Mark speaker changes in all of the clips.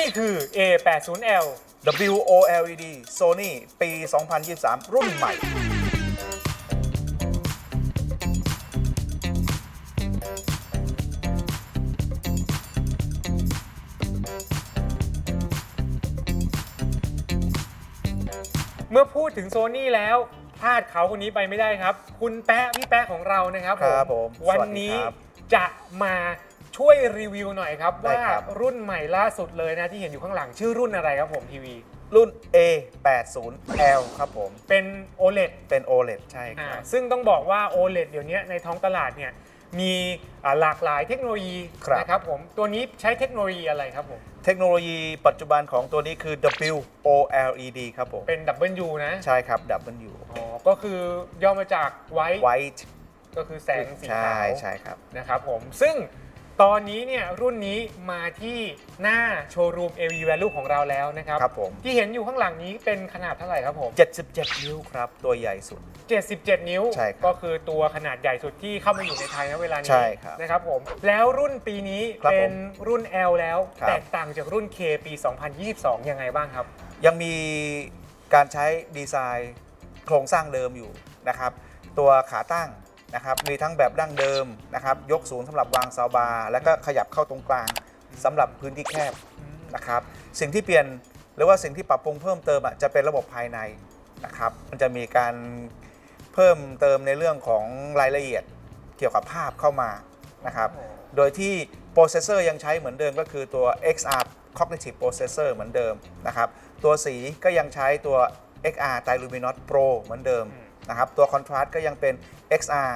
Speaker 1: นี่คือ A80L
Speaker 2: WOLED Sony ปี 2023 รุ่นใหม่
Speaker 1: เมื่อพูดถึงโซนี่แล้วพลาดเขาคนนี้ไปไม่ได้ครับ คุณแป๊ะพี่แป๊ะของเรานะครับ
Speaker 2: ครับผม
Speaker 1: วัน
Speaker 2: สวัสดี
Speaker 1: นี้
Speaker 2: ครับ
Speaker 1: จะมา ช่วยรีวิวหน่อยครับ
Speaker 2: ได้
Speaker 1: ว่า
Speaker 2: ครับ
Speaker 1: รุ่นใหม่ล่าสุดเลยนะที่เห็นอยู่ข้างหลังชื่อรุ่นอะไรครับผมทีวี
Speaker 2: รุ่น A80L ครับผม
Speaker 1: เป็น OLED
Speaker 2: เป็น OLED ใช่ค
Speaker 1: อ่า
Speaker 2: รับ
Speaker 1: ซึ่งต้องบอกว่า OLED เดี๋ยวนี้ในท้องตลาดเนี่ยมีอ่าหลากหลายเทคโนโลยี
Speaker 2: ครับ
Speaker 1: นะครับผมตัวนี้ใช้เทคโนโลยีอะไรครับผม
Speaker 2: เทคโนโลยีปัจจุบันของตัวนี้คือ WOLED ครับผม
Speaker 1: เป็น W นะ
Speaker 2: ใช่ครับ W
Speaker 1: อ๋อก็คือย่อมาจาก White
Speaker 2: White
Speaker 1: ก็คือแสงสี
Speaker 2: ใช่
Speaker 1: ขาว
Speaker 2: ใช่ครับ
Speaker 1: นะครับผมซึ่ง ตอนนี้เนี่ยรุ่นนี้มาที่หน้าโชว์รูม AV Value ของเราแล้วนะครับ
Speaker 2: ครับผม
Speaker 1: ที่เห็นอยู่ข้างหลังนี้เป็นขนาดเท่าไหร่ครับผม
Speaker 2: 77 นิ้วครับ ตัวใหญ่สุด
Speaker 1: 77 นิ้ว
Speaker 2: ใช่ครับ
Speaker 1: ก็คือตัวขนาดใหญ่สุดที่เข้ามาอยู่ในไทยณเวลานี้
Speaker 2: ใช่ครับ
Speaker 1: นะครับผม แล้วรุ่นปีนี้
Speaker 2: ครับ
Speaker 1: เป็น
Speaker 2: ผม
Speaker 1: รุ่น L แล้ว
Speaker 2: ครับ
Speaker 1: แตกต่างจากรุ่น K ปี 2022 ยังไงบ้างครับ
Speaker 2: ยังมีการใช้ดีไซน์โครงสร้างเดิมอยู่นะครับ ตัวขาตั้ง นะครับมีทั้งแบบดั้งเดิมนะครับยกสูงสำหรับวางเสาบาร์แล้วก็ขยับเข้าตรงกลางสำหรับพื้นที่แคบนะครับสิ่งที่เปลี่ยนหรือว่าสิ่งที่ปรับปรุงเพิ่มเติมอะจะเป็นระบบภายในนะครับมันจะมีการเพิ่มเติมในเรื่องของรายละเอียดเกี่ยวกับภาพเข้ามานะครับโดยที่โปรเซสเซอร์ยังใช้เหมือนเดิมก็คือตัว XR Cognitive Processor เหมือนเดิมนะครับตัวสีก็ยังใช้ตัว XR t i l u m i n o s Pro เหมือนเดิม นะครับ ตัว Contrast ก็ยังเป็น XR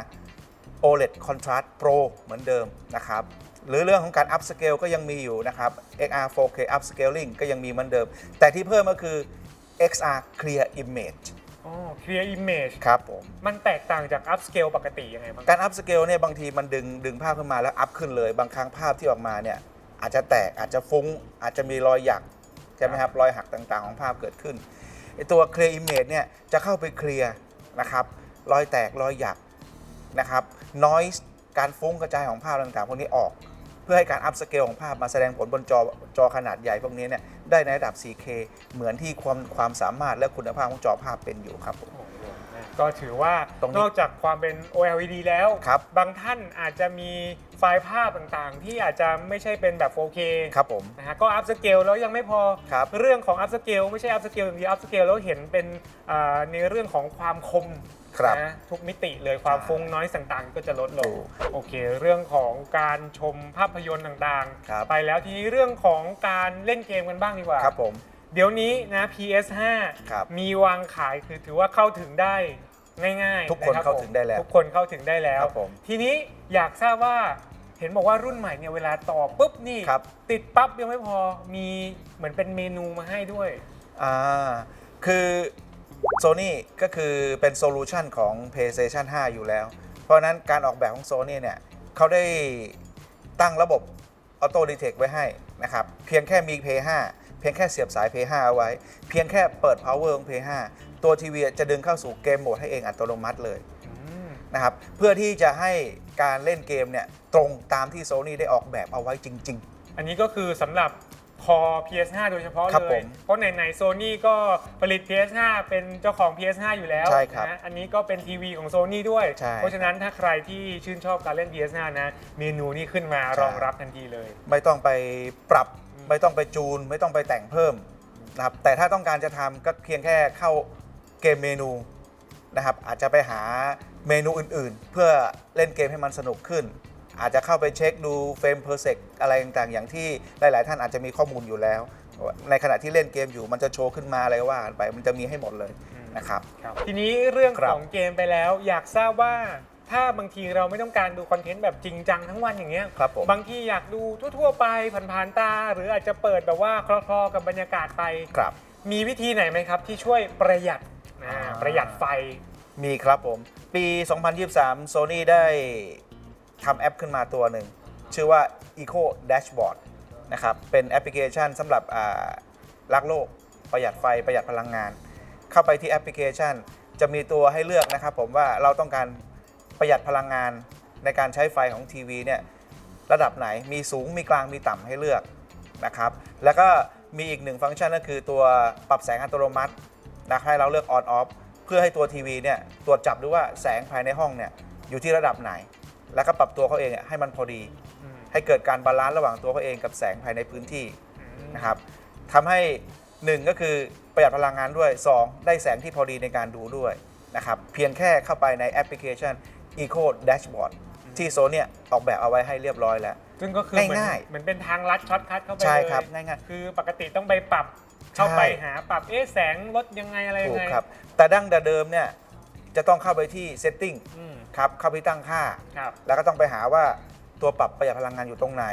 Speaker 2: OLED Contrast Pro เหมือนเดิมนะครับ หรือเรื่องของการ upscale ก็ยังมีอยู่นะครับ XR 4K upscaling ก็ยังมีเหมือนเดิม แต่ที่เพิ่มก็คือ XR Clear Image
Speaker 1: อ๋อ Clear Image
Speaker 2: ครับผม
Speaker 1: มันแตกต่างจาก Upscale ปกติยังไงบ้าง
Speaker 2: การอัพสเกลเนี่ยบางทีมันดึงดึงภาพขึ้นมาแล้วอัพขึ้นเลย บางครั้งภาพที่ออกมาเนี่ยอาจจะแตกอาจจะฟุ้ง อาจจะมีรอยหยักใช่ไหมครับรอยหักต่างๆ ของภาพเกิดขึ้นไอตัว Clear Image เนี่ยจะเข้าไปเคลียร์ นะครับรอยแตกรอยหยักนะครับ noise การฟุ้งกระจายของภาพต่างๆพวกนี้ออก เพื่อให้การอัพสเกลของภาพมาแสดงผลบนจอจอขนาดใหญ่พวกนี้เนี่ยได้ในระดับ 4K เหมือนที่ความความสามารถและคุณภาพของจอภาพเป็นอยู่ครับผม
Speaker 1: ก็ถือว่า
Speaker 2: ตรงนี้
Speaker 1: นอกจากความเป็น OLED แล้ว
Speaker 2: ครับ
Speaker 1: บางท่านอาจจะมีไฟล์ภาพต่างๆ ที่อาจจะไม่ใช่เป็นแบบ 4K
Speaker 2: ครับผม
Speaker 1: นะฮะก็อัพสเกลแล้วยังไม่พอ
Speaker 2: ครับ
Speaker 1: เรื่องของอัพสเกลไม่ใช่อัพสเกลอย่างเดียวอัพสเกลแล้วเห็นเป็นอ่าในเรื่องของความคม
Speaker 2: ครับ
Speaker 1: นะทุกมิติเลยความ
Speaker 2: ใช่
Speaker 1: ฟุ้งน้อยต่างๆ ก็จะลดลง
Speaker 2: ถูก
Speaker 1: โอเค เรื่องของการชมภาพยนตร์ต่าง
Speaker 2: ครับ
Speaker 1: ๆ ไปแล้วทีนี้เรื่องของการเล่นเกมกันบ้างดีกว่า
Speaker 2: ครับผม
Speaker 1: เดี๋ยวนี้นะ PS5
Speaker 2: ครับ
Speaker 1: มีวางขายคือถือว่าเข้าถึงได้ง่ายๆ
Speaker 2: ทุกคน
Speaker 1: รับ
Speaker 2: เข้าถึงได้แล้ว
Speaker 1: ทุกคนเข้าถึงได้แล้ว
Speaker 2: ครับผม
Speaker 1: ทีนี้อยากทราบว่าเห็นบอกว่ารุ่นใหม่เนี่ยเวลาต่อปุ๊บนี่
Speaker 2: ครับ
Speaker 1: ติดปั๊บยังไม่พอมีเหมือนเป็นเมนูมาให้ด้วย
Speaker 2: อ่าคือ Sony ก็คือเป็นโซลูชันของ PlayStation 5 อยู่แล้ว เพราะฉะนั้นการออกแบบของ Sony เนี่ยเขาได้ตั้งระบบ Auto Detect ไว้ให้นะครับ เพียงแค่มี Play 5เพียงแค่เสียบสาย Play 5เอาไว้ เพียงแค่เปิด Power ของ Play 5ตัวทีวีจะดึงเข้าสู่เกมโหมดให้เองอัตโนมัติเลยนะครับเพื่อที่จะให้การเล่นเกมเนี่ยตรงตามที่ Sony ได้ออกแบบเอาไว้จริง
Speaker 1: อันนี้ก็คือสำหรับคอ PS5 โดยเฉพาะ
Speaker 2: ครับ
Speaker 1: เล
Speaker 2: ผ
Speaker 1: ย
Speaker 2: ม
Speaker 1: เพราะไหนๆโซนี่ก็ผลิต PS5 เป็นเจ้าของ PS5 อยู่แล้ว
Speaker 2: ใช่ครับ
Speaker 1: นะอันนี้ก็เป็นทีวีของโซนี่ด้วย
Speaker 2: ใช่
Speaker 1: เพราะฉะนั้นถ้าใครที่ชื่นชอบการเล่น PS5 นะ เมนูนี้ขึ้นมา
Speaker 2: ใช่
Speaker 1: รองรับทันทีเลย
Speaker 2: ๆไม่ต้องไปปรับ
Speaker 1: อืม
Speaker 2: ไม่ต้องไปจูน ไม่ต้องไปแต่งเพิ่มนะครับแต่ถ้าต้องการจะทำก็เพียงแค่เข้าเกมเมนูนะครับอาจจะไปหาเมนูอื่นๆ เพื่อเล่นเกมให้มันสนุกขึ้น อาจจะเข้าไปเช็คดูเฟรมเพอร์เซกอะไรต่างๆ อย่างที่หลาย ๆ ท่านอาจจะมีข้อมูลอยู่แล้ว ในขณะที่เล่นเกมอยู่มันจะโชว์ขึ้นมาอะไรก็ว่ากันไปมันจะมีให้หมดเลยนะครับ
Speaker 1: ทีนี้เรื่อง
Speaker 2: ครับ
Speaker 1: ของเกมไปแล้วอยากทราบว่า ถ้าบางทีเราไม่ต้องการดูคอนเทนต์แบบจริงจังทั้งวันอย่างเงี้ย
Speaker 2: ครับผม
Speaker 1: บางทีอยากดูทั่ว ๆ ไปผ่านๆตา หรืออาจจะเปิดแบบว่าคลอๆกับบรรยากาศไป
Speaker 2: ครับ
Speaker 1: มีวิธีไหนไหมครับ ที่ช่วยประหยัดอ่า
Speaker 2: อ่า
Speaker 1: ประหยัดไฟ
Speaker 2: มีครับผม ปี 2023 Sony ได้ทำแอปขึ้นมาตัวหนึ่ง ชื่อว่า Eco Dashboard นะครับ เป็นแอปพลิเคชันสำหรับอ่ารักโลก ประหยัดไฟประหยัดพลังงาน เข้าไปที่แอปพลิเคชัน จะมีตัวให้เลือกนะครับผมว่าเราต้องการ ประหยัดพลังงานในการใช้ไฟของทีวีเนี่ยระดับไหนมีสูงมีกลางมีต่ำให้เลือกนะครับ แล้วก็มีอีกหนึ่งฟังก์ชันก็คือตัวปรับแสงอัตโนมัตินะให้เราเลือก on off เพื่อให้ตัวทีวีเนี่ยตรวจจับดูว่าแสงภายในห้องเนี่ยอยู่ที่ระดับไหน แล้วก็ปรับตัวเขาเองเนี่ยให้มันพอดี
Speaker 1: อืม
Speaker 2: ให้เกิดการบาลานซ์ระหว่างตัวเขาเองกับแสงภายในพื้นที่นะครับทำให้ 1 ก็คือประหยัดพลังงานด้วย 2 ได้แสงที่พอดีในการดูด้วยนะครับเพียงแค่เข้าไปในแอปพลิเคชัน Eco Dashboard ที่โซเนี่ยออกแบบเอาไว้ให้เรียบร้อยแล้ว
Speaker 1: ซึ่งก็คือเหมือน
Speaker 2: ง่ายๆ
Speaker 1: เหมือนเป็นทางลัดช็อตคัทเข้าไป
Speaker 2: ใช่
Speaker 1: เลย
Speaker 2: ครับง่าย
Speaker 1: คือปกติต้องไปปรับเข้า
Speaker 2: ใช่
Speaker 1: ไปหาปรับเอ๊ะแสงลดยังไงอะไร
Speaker 2: ๆ
Speaker 1: ยั
Speaker 2: ถู
Speaker 1: ง
Speaker 2: ก
Speaker 1: ไง
Speaker 2: ครับ แต่ดั้งแต่เดิมเนี่ยจะต้องเข้าไปที่ Setting
Speaker 1: อืม
Speaker 2: ครับเข้าไปตั้งค่า
Speaker 1: ครับ
Speaker 2: แล้วก็ต้องไปหาว่าตัวปรับประหยัดพลังงานอยู่ตรงไหน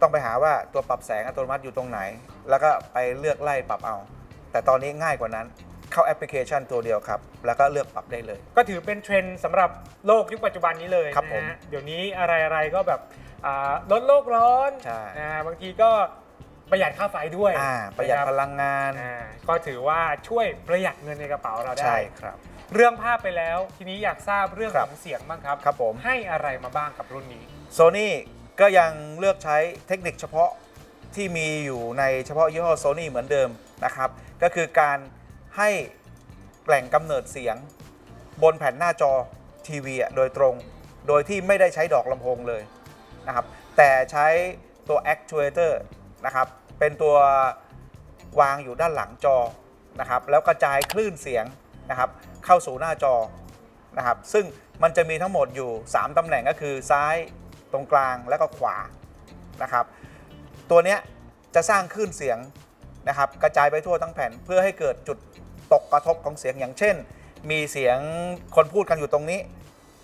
Speaker 2: ต้องไปหาว่าตัวปรับแสงอัตโนมัติอยู่ตรงไหน แล้วก็ไปเลือกไล่ปรับเอา แต่ตอนนี้ง่ายกว่านั้น เข้าแอปพลิเคชันตัวเดียวครับ แล้วก็เลือกปรับได้เลย
Speaker 1: ก็ถือเป็นเทรนด์สำหรับโลกยุคปัจจุบันนี้เลย
Speaker 2: ครับ
Speaker 1: นะ
Speaker 2: ผม
Speaker 1: ฮะเดี๋ยวนี้อะไรๆก็แบบอ่าลดโลกร้อน
Speaker 2: ใช่
Speaker 1: นะบางทีก็ประหยัดค่าไฟด้วย
Speaker 2: อ่าประหยัด
Speaker 1: นค
Speaker 2: พ
Speaker 1: บ
Speaker 2: ลังงาน
Speaker 1: อ่าก็ถือว่าช่วยประหยัดเงินในกระเป๋าเราได้
Speaker 2: ใช่ครับ
Speaker 1: เรื่องภาพไปแล้ว ทีนี้อยากทราบเรื่อง
Speaker 2: ครั
Speaker 1: ข
Speaker 2: บ
Speaker 1: องเสียงบ้างครับ
Speaker 2: ครับผม
Speaker 1: ให้อะไรมาบ้างกับรุ่นนี้
Speaker 2: โซ n y ก็ยังเลือกใช้เทคนิคเฉพาะที่มีอยู่ในเฉพาะยี่ห้อโซ n y เหมือนเดิมนะครับ ก็คือการ ให้แหล่งกำเนิดเสียง บนแผ่นหน้าจอทีวีโดยตรง โดยที่ไม่ได้ใช้ดอกลำโพงเลยนะครับ แต่ใช้ตัว actuator นะครับ เป็นตัววางอยู่ด้านหลังจอนะครับ แล้วกระจายคลื่นเสียงนะครับ เข้าสู่หน้าจอนะครับ ซึ่งมันจะมีทั้งหมดอยู่ 3ตำแหน่งก็คือซ้ายตรงกลางแล้วก็ขวานะครับ ตัวเนี้ยจะสร้างคลื่นเสียงนะครับ กระจายไปทั่วทั้งแผ่นเพื่อให้เกิดจุด ตกกระทบของเสียงอย่างเช่น มีเสียงคนพูดกันอยู่ตรงนี้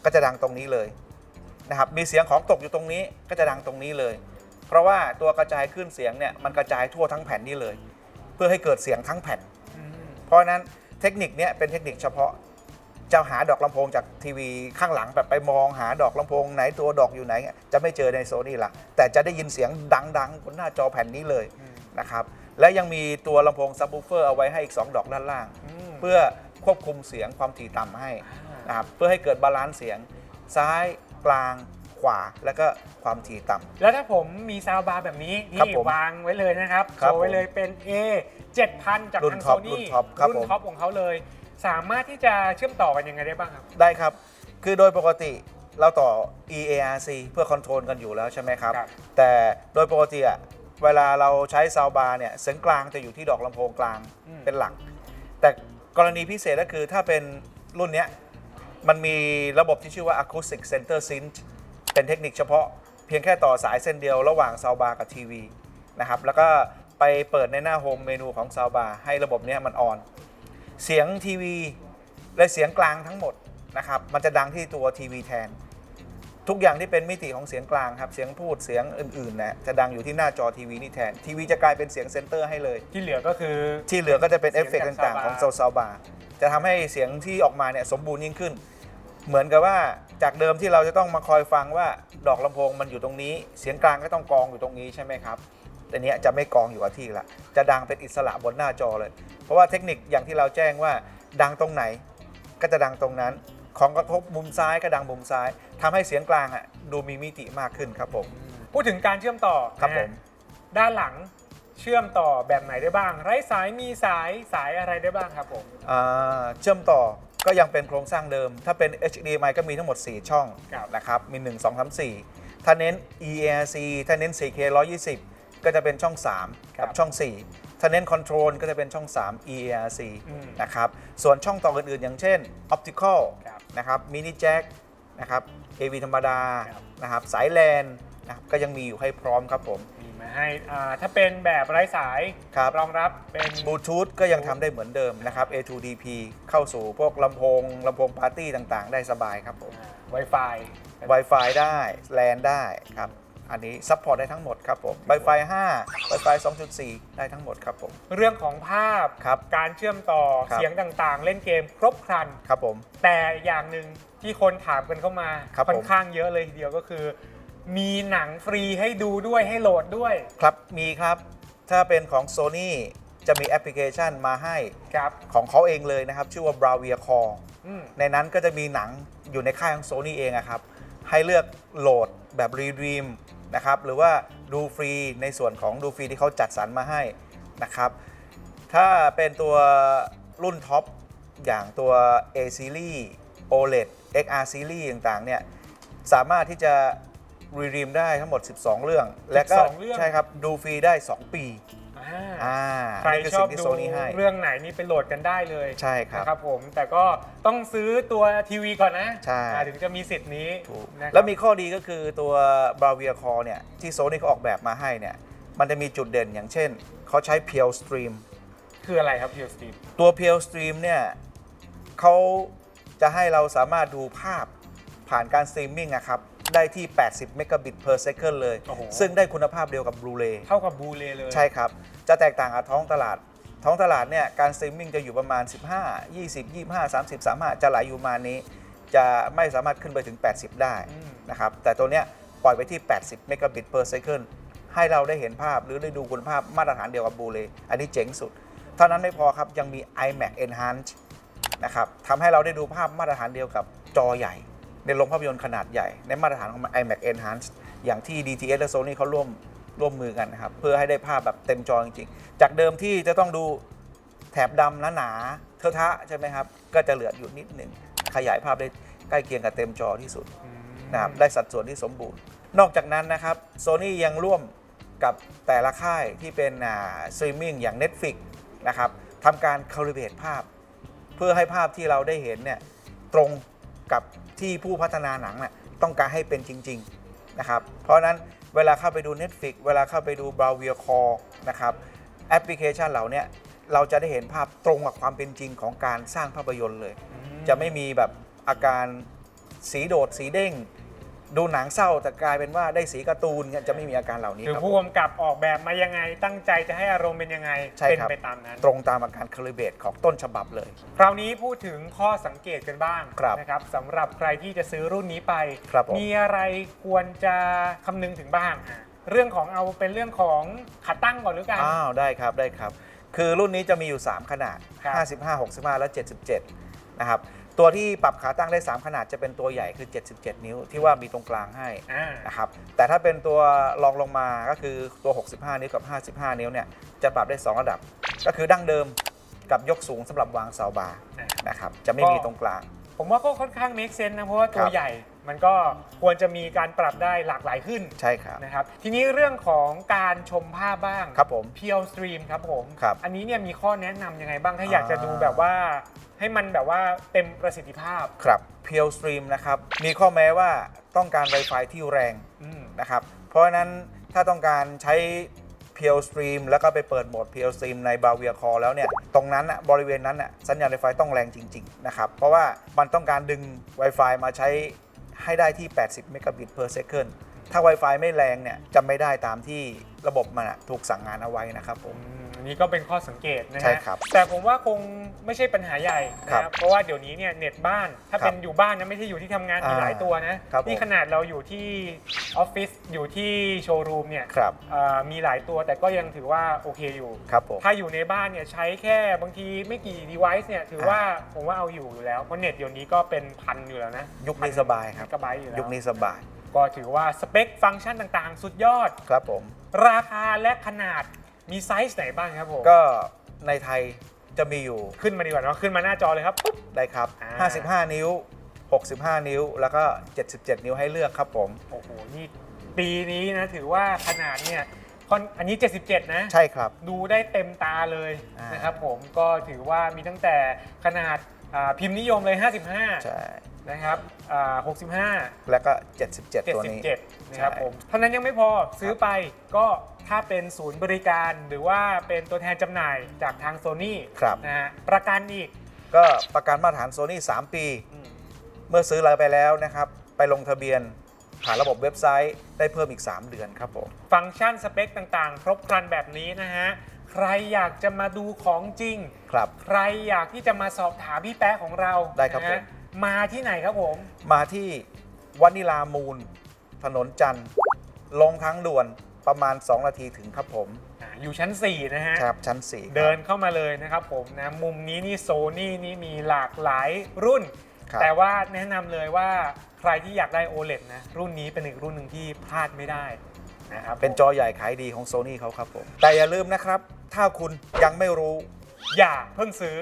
Speaker 2: ก็จะดังตรงนี้เลยนะครับมีเสียงของตกอยู่ตรงนี้ก็จะดังตรงนี้เลย เพราะว่าตัวกระจายคลื่นเสียงเนี่ยมันกระจายทั่วทั้งแผ่นนี่เลย เพื่อให้เกิดเสียงทั้งแผ่น เพราะนั้นเทคนิคนี้เป็นเทคนิคเฉพาะจะหาดอกลำโพงจากทีวีข้างหลังแบบไปมองหาดอกลำโพงไหนตัวดอกอยู่ไหน จะไม่เจอในโซนี่ละแต่จะได้ยินเสียงดังๆบนหน้าจอแผ่นนี้เลยนะครับ และยังมีตัวลำโพงซับ w ูเฟอร์เอาไว้ให้อีก 2 ดอกด้านล่าง เพื่อควบคุมเสียงความถี่ต่ำให้นะครับเพื่อให้เกิดบาลานซ์เสียง ซ้ายกลางขวาแล้วก็ความถี่ต่ำ
Speaker 1: แล้วถ้าผมมีซาวบาร์แบบนี้
Speaker 2: ครับ
Speaker 1: ที่
Speaker 2: ผม
Speaker 1: วางไว้เลยนะครับ
Speaker 2: ครั
Speaker 1: โช
Speaker 2: บ
Speaker 1: ว์ไว้
Speaker 2: ผม
Speaker 1: เลยเป็น A 7000 จาก
Speaker 2: รุ่น
Speaker 1: ทาง
Speaker 2: ท็
Speaker 1: โซ
Speaker 2: อปรุ่
Speaker 1: นี่
Speaker 2: นท็อปครับ
Speaker 1: รุ่น
Speaker 2: ผม
Speaker 1: ท็อปของเขาเลย สามารถที่จะเชื่อมต่อกันยังไงได้บ้างครับ
Speaker 2: ได้ครับ คือโดยปกติเราต่อ EARC เพื่อคอนโทรลกันอยู่แล้วใช่ไหมครับ
Speaker 1: ครับ
Speaker 2: แต่โดยปกติอะ เวลาเราใช้ซาวบาร์เนี่ยเสียงกลางจะอยู่ที่ดอกลำโพงกลางเป็นหลัก แต่กรณีพิเศษก็คือถ้าเป็นรุ่นเนี้ยมันมีระบบที่ชื่อว่า Acoustic Center Sync เป็นเทคนิคเฉพาะเพียงแค่ต่อสายเส้นเดียวระหว่างซาวบาร์กับทีวีนะครับแล้วก็ไปเปิดในหน้าโฮมเมนูของซาวบาร์ให้ระบบเนี้ยมันออน เสียงทีวีและเสียงกลางทั้งหมดนะครับ มันจะดังที่ตัวทีวีแทน ทุกอย่างที่เป็นมิติของเสียงกลางครับ เสียงพูดเสียงอื่นๆนะจะดังอยู่ที่หน้าจอทีวีนี่แทน ทีวีจะกลายเป็นเสียงเซนเตอร์ให้เลย
Speaker 1: ที่เหลือก็คือ
Speaker 2: ที่เหลือก็จะเป็น
Speaker 1: เสี
Speaker 2: เอย
Speaker 1: ง
Speaker 2: ฟเฟกต์
Speaker 1: จาก
Speaker 2: ต่างๆ ของโซ
Speaker 1: soundbar
Speaker 2: ซาวบาร์จะทำให้เสียงที่ออกมาเนี่ยสมบูรณ์ยิ่งขึ้น เหมือนกับว่าจากเดิมที่เราจะต้องมาคอยฟังว่าดอกลำโพงมันอยู่ตรงนี้ เสียงกลางก็ต้องกองอยู่ตรงนี้ใช่ไหมครับแต่เนี้ยจะไม่กองอยู่กับที่ละจะดังเป็นอิสระบนหน้าจอเลย เพราะว่าเทคนิคอย่างที่เราแจ้งว่าดังตรงไหนก็จะดังตรงนั้น ของกระทบมุมซ้ายก็ดังมุมซ้ายทำให้เสียงกลางอะดูมีมิติมากขึ้นครับผม
Speaker 1: พูดถึงการเชื่อมต่อ
Speaker 2: ครับ
Speaker 1: นะ
Speaker 2: ผ
Speaker 1: ฮะ
Speaker 2: ม
Speaker 1: ด้านหลังเชื่อมต่อแบบไหนได้บ้าง ไร้สายมีสายสายอะไรได้บ้างครับผม
Speaker 2: อ่าเชื่อมต่อก็ยังเป็นโครงสร้างเดิม ถ้าเป็น HDMI ก็มีทั้งหมด 4 ช่อง
Speaker 1: ครับ
Speaker 2: นะครับ มี 1 2 3 4 ถ้าเน้น EARC ถ้าเน้น 4K 120 ก็จะเป็นช่อง 3 กับช่อง 4 ถ้าเน้นคอนโทรลก็จะเป็นช่อง 3 EARC
Speaker 1: อืม
Speaker 2: นะครับ ส่วนช่องต่ออื่นๆ อย่างเช่น Optical
Speaker 1: ครับ
Speaker 2: นะครับ Mini Jack นะครับ AV ธรรมดา
Speaker 1: ครับ
Speaker 2: นะครับสายแลนนะครับก็ยังมีอยู่ให้พร้อมครับผม
Speaker 1: มีมาให้อ่าถ้าเป็นแบบไร้สาย
Speaker 2: ครับ
Speaker 1: รองรับเป็น
Speaker 2: บลูทูธก็ยังทำได้เหมือนเดิมนะครับ A2DP เข้าสู่พวกลำโพงลำโพงปาร์ตี้ต่างๆ ได้สบายครับผม
Speaker 1: อ่า Wi-Fi
Speaker 2: Wi-Fi ได้ LAN ได้ครับ อันนี้ซัพพอร์ตได้ทั้งหมดครับผม Wi-Fi 5 Wi-Fi 2.4 ได้ทั้งหมดครับผม
Speaker 1: เรื่องของภาพ
Speaker 2: ครับ
Speaker 1: การเชื่อมต่อ
Speaker 2: ครับ
Speaker 1: เสียงต่างๆ เล่นเกมครบครัน
Speaker 2: ครับผม
Speaker 1: แต่อย่างหนึ่งที่คนถามกันเข้ามา
Speaker 2: ครับ
Speaker 1: ค่อน
Speaker 2: ผม
Speaker 1: ข้างเยอะเลยทีเดียวก็คือ มีหนังฟรีให้ดูด้วยให้โหลดด้วย
Speaker 2: ครับมีครับ ถ้าเป็นของ Sony จะมีแอปพลิเคชันมาให้
Speaker 1: ครับ
Speaker 2: ของเขาเองเลยนะครับ ชื่อว่า Bravia Core
Speaker 1: อืม
Speaker 2: ในนั้นก็จะมีหนังอยู่ในค่ายของ Sony เองอะครับ ให้เลือกโหลดแบบ Redream นะครับหรือว่าดูฟรีในส่วนของดูฟรีที่เขาจัดสรรมาให้นะครับ ถ้าเป็นตัวรุ่นท็อปอย่างตัว A Series OLED XR Series ต่างๆเนี่ยสามารถที่จะรีดีมได้ทั้งหมด 12 เรื่อง และก็
Speaker 1: 12เรื่อง
Speaker 2: ใช่ครับ ดูฟรีได้ 2 ปี
Speaker 1: อ่า
Speaker 2: อ่า
Speaker 1: ใคร
Speaker 2: นี่คือ
Speaker 1: ชอ
Speaker 2: สิ่
Speaker 1: บ
Speaker 2: งที่
Speaker 1: ดู
Speaker 2: โซนี่ให้
Speaker 1: เรื่องไหนนี่ไปโหลดกันได้เลย
Speaker 2: ใช่ครับ
Speaker 1: นะครับผมแต่ก็ต้องซื้อตัวทีวีก่อนนะ
Speaker 2: ใช่
Speaker 1: อ่าถึงจะมีสิทธิ์นี้
Speaker 2: ถูก
Speaker 1: นะครับ
Speaker 2: แล้วมีข้อดีก็คือตัว Bravia Core เนี่ยที่โซนี่เขาออกแบบมาให้เนี่ยมันจะมีจุดเด่นอย่างเช่น เขาใช้ p l Stream
Speaker 1: คืออะไรครับพิวสตีฟ
Speaker 2: ตัว p l Stream เนี่ยเขาจะให้เราสามารถดูภาพผ่านการสตรีมมิ่งอะครับ ได้ที่ 80 megabit per second เลย
Speaker 1: โอ้โห
Speaker 2: ซึ่งได้คุณภาพเดียวกับ Blu-ray
Speaker 1: เท่ากับบูเลเลย
Speaker 2: ใช่ครับ จะแตกต่างกับท้องตลาด ท้องตลาดเนี่ยการสตรีมมิ่งจะอยู่ประมาณ 15 20 25 30 35จะไหลอยู่ประมาณนี้ จะไม่สามารถขึ้นไปถึง 80 ได้นะครับแต่ตัวเนี้ยปล่อยไปที่ 80 megabit per second ให้เราได้เห็นภาพหรือได้ดูคุณภาพมาตรฐานเดียวกับ Blu-ray อันนี้เจ๋งสุด เท่านั้นไม่พอครับยังมี iMac Enhance นะครับทำให้เราได้ดูภาพมาตรฐานเดียวกับจอใหญ่ ในโรงภาพยนตร์ขนาดใหญ่ ในมาตรฐานของ iMac Enhance อย่างที่ DTS และ Sony เขาร่วม ร่วมมือกันนะครับ เพื่อให้ได้ภาพแบบเต็มจอจริงๆ จากเดิมที่จะต้องดูแถบดำหนาๆเทอะทะใช่ไหมครับ ก็จะเหลืออยู่นิดหนึ่งขยายภาพได้ใกล้เคียงกับเต็มจอที่สุดนะครับได้สัดส่วนที่สมบูรณ์ นอกจากนั้นนะครับโซ n y ยังร่วมกับแต่ละค่ายที่เป็นสตรีมมิ่งอย่าง Netflix นะครับทำการคาลิเบตภาพ เพื่อให้ภาพที่เราได้เห็นเนี่ยตรงกับที่ผู้พัฒนาหนังน่ะต้องการให้เป็นจริง ๆ นะครับ เพราะนั้น เวลาเข้าไปดู Netflix เวลาเข้าไปดู b r o w i r Core นะครับแอปพลิเคชันเหล่าเนี้ยเราจะได้เห็นภาพตรงกับความเป็นจริงของการสร้างภาพยนตร์เลย จะไม่มีแบบอาการสีโดดสีเด้ง ดูหนังเศร้าแต่กลายเป็นว่าได้สีการ์ตูนเนี่ยจะไม่มีอาการเหล่านี้
Speaker 1: คือ
Speaker 2: ครับ
Speaker 1: ผู้กำกับออกแบบมายังไง ตั้งใจจะให้อารมณ์เป็นยังไง
Speaker 2: ใช่
Speaker 1: เป็น
Speaker 2: ครับ
Speaker 1: ไปตามนั้น
Speaker 2: ตรงตามอาการคาลิเบตของต้นฉบับเลย
Speaker 1: คราวนี้พูดถึงข้อสังเกตกันบ้าง
Speaker 2: ครับ
Speaker 1: นะครับสำหรับใครที่จะซื้อรุ่นนี้ไป
Speaker 2: ครับผม
Speaker 1: มีอะไรควรจะคำนึงถึงบ้างอะเรื่องของเอาเป็นเรื่องของขาตั้งก่อนหรือกัน
Speaker 2: อ้าวได้ครับได้ครับ คือรุ่นนี้จะมีอยู่ 3 ขนาด
Speaker 1: ครับ
Speaker 2: 55 65 และ 77 นะครับ ตัวที่ปรับขาตั้งได้ 3 ขนาดจะเป็นตัวใหญ่คือ 77 นิ้วที่ว่ามีตรงกลางให้
Speaker 1: อ่า
Speaker 2: นะครับแต่ถ้าเป็นตัวรองลงมาก็คือตัว 65 นิ้วกับ 55 นิ้วเนี่ยจะปรับได้ 2 ระดับ ก็คือดั้งเดิมกับยกสูงสำหรับวางเสาบาร์
Speaker 1: อ่า
Speaker 2: นะครับจะไม่มีตรงกลาง
Speaker 1: ผมว่าก็ค่อนข้าง make sense นะ เพราะว่าตั
Speaker 2: ควรับ
Speaker 1: ใหญ่มันก็ควรจะมีการปรับได้หลากหลายขึ้น
Speaker 2: ใช่ครับ
Speaker 1: นะครับ ทีนี้เรื่องของการชมภาพบ้าง
Speaker 2: ครับผม
Speaker 1: เพียวสตรีมครับผม
Speaker 2: ครับ
Speaker 1: อันนี้เนี่ยมีข้อแนะนำยังไงบ้าง ถ้า
Speaker 2: อ่า
Speaker 1: อยากจะดูแบบว่า ให้มันแบบว่าเต็มประสิทธิภาพ
Speaker 2: ครับ p e e l Stream นะครับมีข้อแม้ว่าต้องการ Wi-Fi ที่แรง
Speaker 1: อืม
Speaker 2: นะครับเพราะฉะนั้นถ้าต้องการใช้ p e e l Stream แล้วก็ไปเปิดโหมด p e e l Stream ใน b r a v i a Core แล้วเนี่ยตรงนั้นน่ะบริเวณนั้นน่ะสัญญาณ Wi-Fi ต้องแรงจริงๆนะครับเพราะว่ามันต้องการดึง Wi-Fi มาใช้ให้ได้ที่ 80 megabit per second ถ้า Wi-Fi ไม่แรงเนี่ยจะไม่ได้ตามที่ระบบมันอะถูกสั่งงานเอาไว้นะครับผม
Speaker 1: อืมอันนี้ก็เป็นข้อสังเกตนะฮะ
Speaker 2: ใช่ครับ
Speaker 1: แต่ผมว่าคงไม่ใช่ปัญหาใหญ่นะค
Speaker 2: ครั
Speaker 1: รับบเพราะว่าเดี๋ยวนี้เนี่ยเน็ตบ้านถ้า
Speaker 2: ครับ
Speaker 1: เป็นอยู่บ้านนะไม่ใช่อยู่ที่ทำงานมี
Speaker 2: อ่า
Speaker 1: หลายตัวนะครับ
Speaker 2: ผม
Speaker 1: นี่ขนาดเราอยู่ที่ออฟฟิศอยู่ที่โชว์รูมเนี่ย
Speaker 2: ครับ
Speaker 1: เอ่อมีหลายตัวแต่ก็ยังถือว่าโอเคอยู่
Speaker 2: ครับผม
Speaker 1: ถ้าอยู่ในบ้านเนี่ยใช้แค่บางทีไม่กี่ device เนี่ยถือว่าผมว่าเอาอยู่อยู่แล้วเพราะเน็ตเดี๋ยวนี้ก็เป็นพันอยู่แล้วนะ
Speaker 2: ยุคนี้สบายครับ
Speaker 1: กะไบต์อยู่แล้ว
Speaker 2: ยุคนี้สบาย
Speaker 1: ก็ถือว่าสเปคฟังก์ชันต่างๆ สุดยอด
Speaker 2: ครับผม
Speaker 1: ราคาและขนาดมีไซส์ไหนบ้างครับผม
Speaker 2: ก็ในไทยจะมีอยู่
Speaker 1: ขึ้นมาดีกว่าเนาะขึ้นมาหน้าจอเลยครับปุ๊บ
Speaker 2: ได้ครับ
Speaker 1: อ่า
Speaker 2: 55 นิ้ว 65 นิ้ว แล้วก็ 77 นิ้วให้เลือกครับผม
Speaker 1: โอ้โหนี่ปีนี้นะ ถือว่าขนาดเนี่ยค่อนอันนี้ 77 นะ
Speaker 2: ใช่ครับ
Speaker 1: ดูได้เต็มตาเลย
Speaker 2: อ่าน
Speaker 1: นะครับผมก็ถือว่ามีตั้งแต่ขนาดอ่าพิมพ์นิยมเลย 55
Speaker 2: ใช่
Speaker 1: นะครับอ่า65
Speaker 2: แล้วก็ 77 ตัวนี้
Speaker 1: 77นะครับ
Speaker 2: ใช่
Speaker 1: ผมเท่านั้นยังไม่พอซื้อไปก็ถ้าเป็นศูนย์บริการหรือว่าเป็นตัวแทนจำหน่ายจากทางโซ n y
Speaker 2: ครับ
Speaker 1: นะฮะประกันอีก
Speaker 2: ก็ประกันมาตรฐานโซนี่ 3 ปี
Speaker 1: อืม
Speaker 2: เมื่อซื้ออะไรไปแล้วนะครับ ไปลงทะเบียน ผ่านระบบเว็บไซต์ได้เพิ่มอีก 3 เดือนครับผม
Speaker 1: ฟังก์ชันสเปคต่างๆ ครบครันแบบนี้นะฮะใครอยากจะมาดูของจริง
Speaker 2: ครับ
Speaker 1: ใครอยากที่จะมาสอบถามพี่แป๊ะของเรา
Speaker 2: ได้ครับ
Speaker 1: นะฮะ
Speaker 2: ผม
Speaker 1: มาที่ไหนครับผม
Speaker 2: มาที่วานิลามูล ถนนจันทร์ลงทางด่วนประมาณ 2 นาทีถึงครับผม
Speaker 1: อ่าอยู่ชั้น 4 นะฮะ
Speaker 2: ครับชั้น4ครับ
Speaker 1: เดินเข้ามาเลยนะครับผมนะมุมนี้นี่โซนี่นี่มีหลากหลายรุ่น
Speaker 2: ครับ
Speaker 1: แต่ว่าแนะนำเลยว่าใครที่อยากได้ OLED นะ รุ่นนี้เป็นอีกรุ่นหนึ่งที่พลาดไม่ได้นะครับ
Speaker 2: เป็นจอใหญ่ขายดีของ Sony เขาครับผม แต่อย่าลืมนะครับ ถ้าคุณยังไม่รู้
Speaker 1: อย่าเพิ่งซื้อ